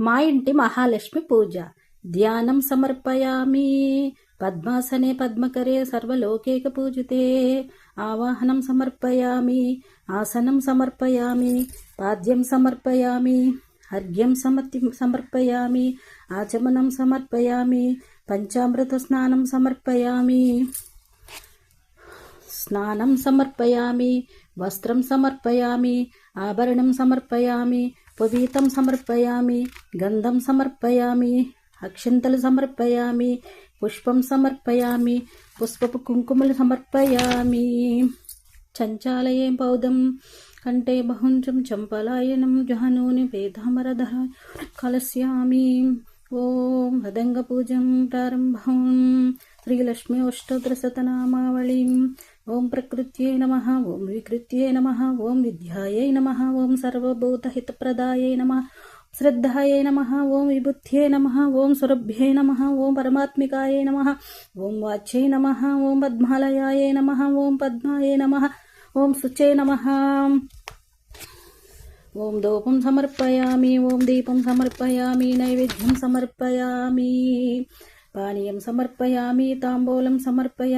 మా ఇంటి మహాలక్ష్మి పూజ. ధ్యానం సమర్పయామి. పద్మాసనే పద్మకరే సర్వలోకేక పూజితే. ఆవాహనం సమర్పయామి. ఆసనం సమర్పయామి. పాద్యం సమర్పయామి. అర్ఘ్యం సమర్తి సమర్పయామి. ఆచమనం సమర్పయామి. పంచామృత స్నానం సమర్పయామి. స్నానం సమర్పయామి వస్త్రం సమర్పయామి ఆభరణం సమర్పయామి పువీతం సమర్పయామి గంధం సమర్పయామి అక్షంతలు సమర్పయామి పుష్పం సమర్పయామి పుష్పపు కుంకుమలు సమర్పయామి. చంచాలయే పౌదం కంటే బహుంచం చంపలాయనం జహనూని పేతామరధర కలస్యామి. ఓం హృదంగ పూజం ప్రారంభం శ్రీలక్ష్మీ అష్టోత్తరశతనామావళిం ఓం ప్రకృత్యై నమ ఓం వికృత్యై నమ ఓం విద్యాయై నమ ఓం సర్వభూతహితప్రదాయై నమ శ్రద్ధాయై నమ ఓం విభుత్యై నమ ఓం సురభ్యై నమ ఓం పరమాత్మికాయై నమ ఓం వాచ్యై నమ ఓం పద్మాలయాయై నమ ఓం పద్మాయై నమ ఓం శుచై నమ ఓం ధూపం సమర్పయామి ఓం దీపం సమర్పయామి నైవేద్యం సమర్పయామి పానీయం సమర్పయామి తాంబూలం సమర్పయామి.